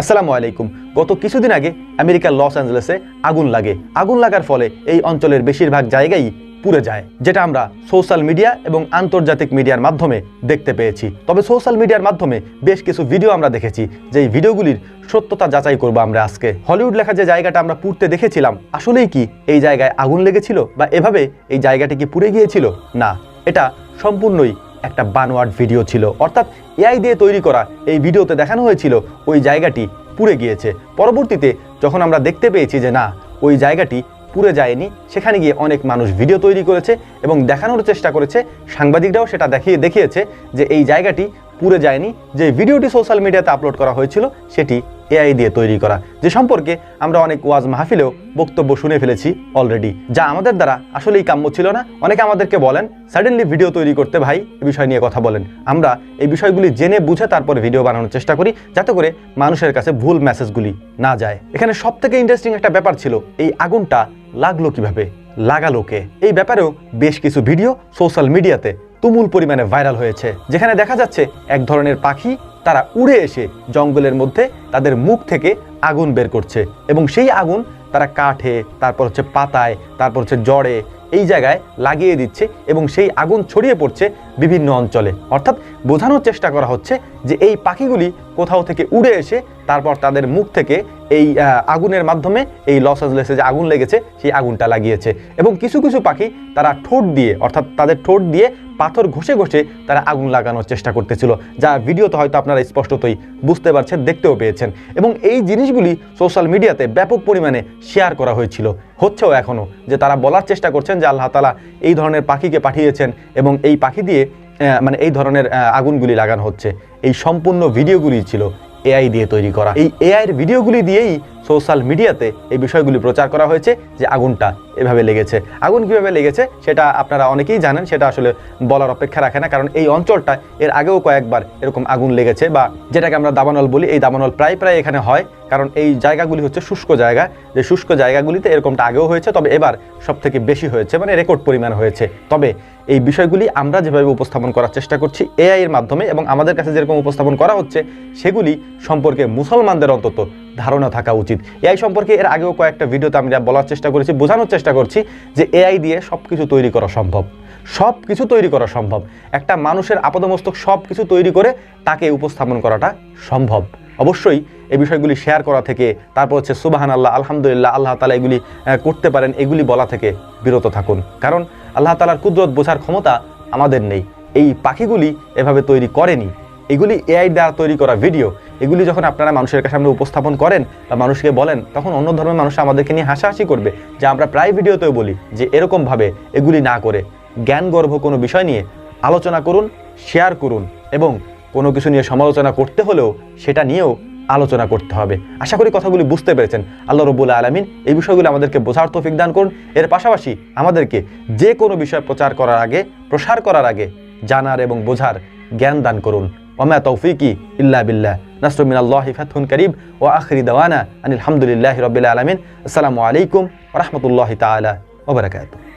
আসসালামু আলাইকুম। গত কিছুদিন আগে আমেরিকার লস অ্যাঞ্জেলেসে আগুন লাগে। আগুন লাগার ফলে এই অঞ্চলের বেশিরভাগ জায়গায় পুড়ে যায়, যেটা আমরা সোশ্যাল মিডিয়া এবং আন্তর্জাতিক মিডিয়ার মাধ্যমে দেখতে পেয়েছি। তবে সোশ্যাল মিডিয়ার মাধ্যমে বেশ কিছু ভিডিও আমরা দেখেছি, যেই ভিডিওগুলির সত্যতা যাচাই করব আমরা আজকে। হলিউড লেখা যে জায়গাটা আমরা পুড়তে দেখেছিলাম, আসলেই কি এই জায়গায় আগুন লেগেছিল বা এভাবে এই জায়গাটি কি পুড়ে গিয়েছিল? না, এটা সম্পূর্ণই একটা বানোয়াট ভিডিও ছিল। অর্থাৎ এআই দিয়ে তৈরি করা এই ভিডিওতে দেখানো হয়েছিল, ওই জায়গাটি পুড়ে গিয়েছে। পরবর্তীতে যখন আমরা দেখতে পেয়েছি যে না, ওই জায়গাটি পুড়ে যায়নি, সেখানে গিয়ে অনেক মানুষ ভিডিও তৈরি করেছে এবং দেখানোর চেষ্টা করেছে। সাংবাদিকরাও সেটা দেখিয়ে, দেখিয়েছে যে এই জায়গাটি পুড়ে যায়নি, যে ভিডিওটি সোশ্যাল মিডিয়াতে আপলোড করা হয়েছিল, সেটি এআই দিয়ে তৈরি করা, যে সম্পর্কে আমরা অনেক ওয়াজ মাহফিলেও বক্তব্য শুনে ফেলেছি অলরেডি যা আমাদের দ্বারা আসলেই কাম্য ছিল না। অনেকে আমাদেরকে বলেন সাডেনলি ভিডিও তৈরি করতে ভাই এই বিষয় নিয়ে কথা বলেন। আমরা এই বিষয়গুলি জেনে বুঝে তারপর ভিডিও বানানোর চেষ্টা করি, যাতে করে মানুষের কাছে ভুল মেসেজগুলি না যায়। এখানে সব থেকে ইন্টারেস্টিং একটা ব্যাপার ছিল, এই আগুনটা লাগল কীভাবে? লাগালো কে? এই ব্যাপারেও বেশ কিছু ভিডিও সোশ্যাল মিডিয়াতে তুমুল পরিমাণে ভাইরাল হয়েছে, যেখানে দেখা যাচ্ছে এক ধরনের পাখি তারা উড়ে এসে জঙ্গলের মধ্যে তাদের মুখ থেকে আগুন বের করছে। এবং সেই আগুন তারা কাঠে, তারপর হচ্ছে পাতায়, তারপর হচ্ছে জড়ে এই জায়গায় লাগিয়ে দিচ্ছে এবং সেই আগুন ছড়িয়ে পড়ছে বিভিন্ন অঞ্চলে। অর্থাৎ বোঝানোর চেষ্টা করা হচ্ছে যে এই পাখিগুলি কোথাও থেকে উড়ে এসে তারপর তাদের মুখ থেকে এই আগুনের মাধ্যমে এই লস অ্যাঞ্জেলেসে যে আগুন লেগেছে, সেই আগুনটা লাগিয়েছে। এবং কিছু কিছু পাখি তারা ঠোঁট দিয়ে, অর্থাৎ তাদের ঠোঁট দিয়ে পাথর ঘষে ঘষে তারা আগুন লাগানোর চেষ্টা করতেছিল, যা ভিডিওতে হয়তো আপনারা স্পষ্টতই বুঝতে পারছেন, দেখতেও পেয়েছেন। এবং এই জিনিসগুলি সোশ্যাল মিডিয়াতে ব্যাপক পরিমাণে শেয়ার করা হয়েছিল। হচ্ছেও এখনও যে তারা বলার চেষ্টা করছেন যে আল্লাহ তালা এই ধরনের পাখিকে পাঠিয়েছেন এবং এই পাখি দিয়ে মানে এই ধরনের আগুনগুলি লাগানো হচ্ছে। এই সম্পূর্ণ ভিডিওগুলি ছিল এআই দিয়ে তৈরি করা। এই এআইয়ের ভিডিওগুলি দিয়েই সোশ্যাল মিডিয়াতে এই বিষয়গুলি প্রচার করা হয়েছে যে আগুনটা এভাবে লেগেছে। আগুন কীভাবে লেগেছে সেটা আপনারা অনেকেই জানেন, সেটা আসলে বলার অপেক্ষা রাখে না, কারণ এই অঞ্চলটা এর আগেও কয়েকবার এরকম আগুন লেগেছে বা যেটাকে আমরা দাবানল বলি, এই দাবানল প্রায় প্রায় এখানে হয়, কারণ এই জায়গাগুলি হচ্ছে শুষ্ক জায়গা। যে শুষ্ক জায়গাগুলিতে এরকমটা আগেও হয়েছে, তবে এবার সব থেকে বেশি হয়েছে মানে রেকর্ড পরিমাণ হয়েছে। তবে এই বিষয়গুলি আমরা যেভাবে উপস্থাপন করার চেষ্টা করছি এআই এর মাধ্যমে এবং আমাদের কাছে যেরকম উপস্থাপন করা হচ্ছে, সেগুলি সম্পর্কে মুসলমানদের অন্তত ধারণা থাকা উচিত। এআই সম্পর্কে এর আগেও কয়েকটা ভিডিওতে আমরা বলার চেষ্টা করেছি, বোঝানোর চেষ্টা করছি যে এআই দিয়ে সব কিছু তৈরি করা সম্ভব। সব কিছু তৈরি করা সম্ভব। একটা মানুষের আপাদমস্তক সব কিছু তৈরি করে তাকে উপস্থাপন করাটা সম্ভব। অবশ্যই এই বিষয়গুলি শেয়ার করা থেকে, তারপর হচ্ছে সুবাহান আল্লাহ আলহামদুলিল্লাহ, আল্লাহ তালা এগুলি করতে পারেন, এগুলি বলা থেকে বিরত থাকুন। কারণ আল্লাহ তালার কুদরত বোঝার ক্ষমতা আমাদের নেই। এই পাখিগুলি এভাবে তৈরি করেনি। এগুলি এআই দ্বারা তৈরি করা ভিডিও এগুলি যখন আপনারা মানুষের কাছে সামনে উপস্থাপন করেন বা মানুষকে বলেন, তখন অন্য ধর্মের মানুষ আমাদেরকে নিয়ে হাসাহাসি করবে। যে আমরা প্রায় ভিডিওতেও বলি যে এরকমভাবে এগুলি না করে। জ্ঞানগর্ভ কোনো বিষয় নিয়ে আলোচনা করুন শেয়ার করুন এবং কোনো কিছু নিয়ে সমালোচনা করতে হলেও সেটা নিয়েও আলোচনা করতে হবে। আশা করি কথাগুলি বুঝতে পেরেছেন। আল্লাহ রবুল্লা আলমিন এই বিষয়গুলো আমাদেরকে বোঝার তৌফিক দান করুন। এর পাশাপাশি আমাদেরকে যে কোনো বিষয় প্রচার করার আগে, প্রসার করার আগে জানার এবং বোঝার জ্ঞান দান করুন। ওমা তৌফিকি ইল্লা বিল্লাহ। نصر من الله فتح قريب وآخر دوانا أن الحمد لله رب العالمين. السلام عليكم ورحمة الله تعالى وبركاته.